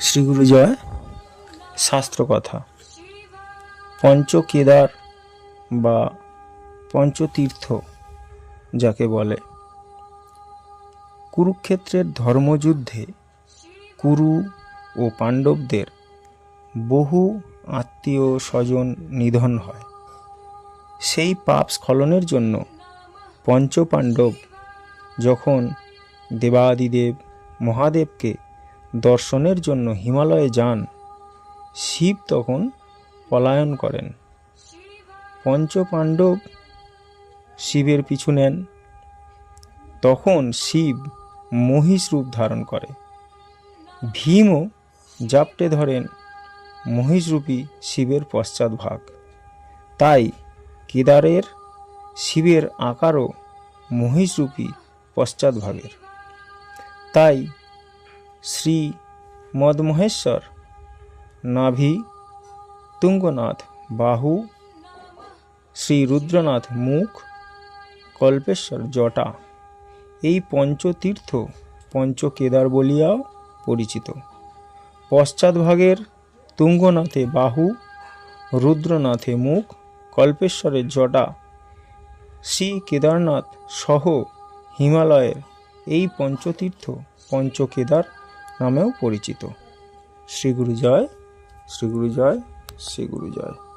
শ্রীগুরু জয় শাস্ত্রকথা। পঞ্চকেদার বা পঞ্চতীর্থ যাকে বলে। কুরুক্ষেত্রের ধর্মযুদ্ধে কুরু ও পাণ্ডবদের বহু আত্মীয় স্বজন নিধন হয়। সেই পাপ স্খলনের জন্য পঞ্চপাণ্ডব যখন দেবাদিদেব মহাদেবকে দর্শনের জন্য হিমালয়ে যান। শিব তখন পলায়ন করেন। পঞ্চপাণ্ডব শিবের পিছু নেন। তখন শিব মহিষ রূপ ধারণ করে। ভীমও জাপটে ধরেন মহিষরূপী শিবের পশ্চাৎভাগ তাই কেদারের শিবের আকারও মহিষরূপী পশ্চাৎভাগের তাই শ্রী মদমহেশ্বর। নাভি তুঙ্গনাথ বাহু শ্রী রুদ্রনাথ মুখ কল্পেশ্বর জটা। এই পঞ্চতীর্থ পঞ্চকেদার বলিয়াও পরিচিত। পশ্চাৎভাগের তুঙ্গনাথে বাহু, রুদ্রনাথে মুখ কল্পেশ্বরের জটা। শ্রী কেদারনাথ সহ হিমালয়ের এই পঞ্চতীর্থ পঞ্চকেদার নামেও পরিচিত। শ্রীগুরু জয় শ্রীগুরু জয় শ্রীগুরু জয়।